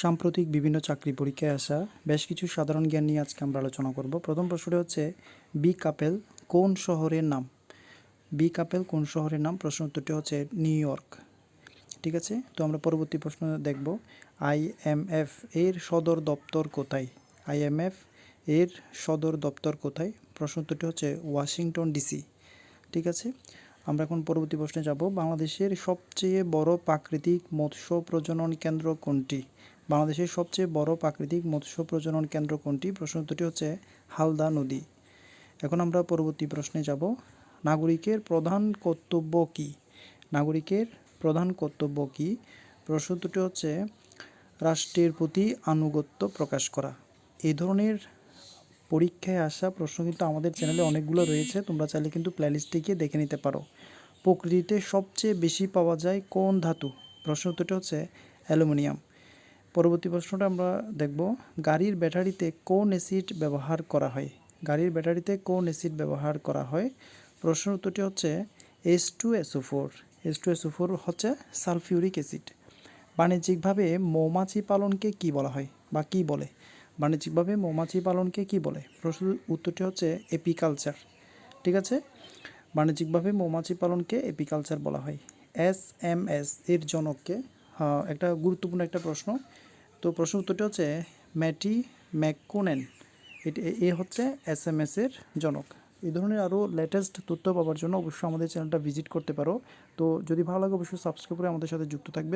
সাম্প্রতিক বিভিন্ন চাকরি পরীক্ষায় আসা বেশ কিছু সাধারণ জ্ঞান নিয়ে আজকে আমরা আলোচনা করব। প্রথম প্রশ্নটি হচ্ছে, বি কাপেল কোন শহরের নাম? বি কাপেল কোন শহরের নাম? প্রশ্ন উত্তরটি হচ্ছে নিউ ইয়র্ক। ঠিক আছে? তো আমরা পরবর্তী প্রশ্ন দেখব আইএমএফ এর সদর দপ্তর কোথায়? আইএমএফ এর সদর দপ্তর কোথায়? প্রশ্ন উত্তরটি হচ্ছে ওয়াশিংটন ডিসি। ঠিক আছে? আমরা এখন পরবর্তী প্রশ্নে যাব। বাংলাদেশের সবচেয়ে বড় প্রাকৃতিক মৎস্য প্রজনন কেন্দ্র কোনটি? বাংলাদেশের সবচেয়ে বড় প্রাকৃতিক মৎস্য প্রজনন কেন্দ্র কোনটি? প্রশ্ন উত্তরটি হচ্ছে হালদা নদী। এখন আমরা পরবর্তী প্রশ্নে যাব। নাগরিকের প্রধান কর্তব্য কী? নাগরিকের প্রধান কর্তব্য কী? প্রশ্ন উত্তরটি হচ্ছে রাষ্ট্রের প্রতি আনুগত্য প্রকাশ করা। এই ধরনের পরীক্ষায় আসা প্রশ্ন কিন্তু আমাদের চ্যানেলে অনেকগুলো রয়েছে, তোমরা চাইলে কিন্তু প্লেলিস্টে গিয়ে দেখে নিতে পারো। প্রকৃতিতে সবচেয়ে বেশি পাওয়া যায় কোন ধাতু? প্রশ্ন উত্তরটি হচ্ছে অ্যালুমিনিয়াম। পরবর্তী প্রশ্নটা আমরা দেখব, গাড়ির ব্যাটারিতে কোন অ্যাসিড ব্যবহার করা হয়? গাড়ির ব্যাটারিতে কোন অ্যাসিড ব্যবহার করা হয়? প্রশ্ন উত্তরটি হচ্ছে S two SO four S two SO four হচ্ছে সালফিউরিক অ্যাসিড বাণিজ্যিকভাবে মৌমাছি পালনকে কি বলা হয় বা কি বলে? বাণিজ্যিকভাবে মৌমাছি পালনকে কি বলে? প্রশ্ন উত্তরটি হচ্ছে এপিকালচার। ঠিক আছে? বাণিজ্যিকভাবে মৌমাছি পালনকে এপিকালচার বলা হয়। এস এম এস এর জনককে একটা গুরুত্বপূর্ণ একটা প্রশ্ন। তো প্রশ্ন উত্তরটি হচ্ছে ম্যাটি ম্যাককোনেন। এটি, এ হচ্ছে এস এম এস এর জনক। এই ধরনের আরও লেটেস্ট তথ্য পাওয়ার জন্য অবশ্যই আমাদের চ্যানেলটা ভিজিট করতে পারো। তো যদি ভালো লাগে অবশ্যই সাবস্ক্রাইব করে আমাদের সাথে যুক্ত থাকবে।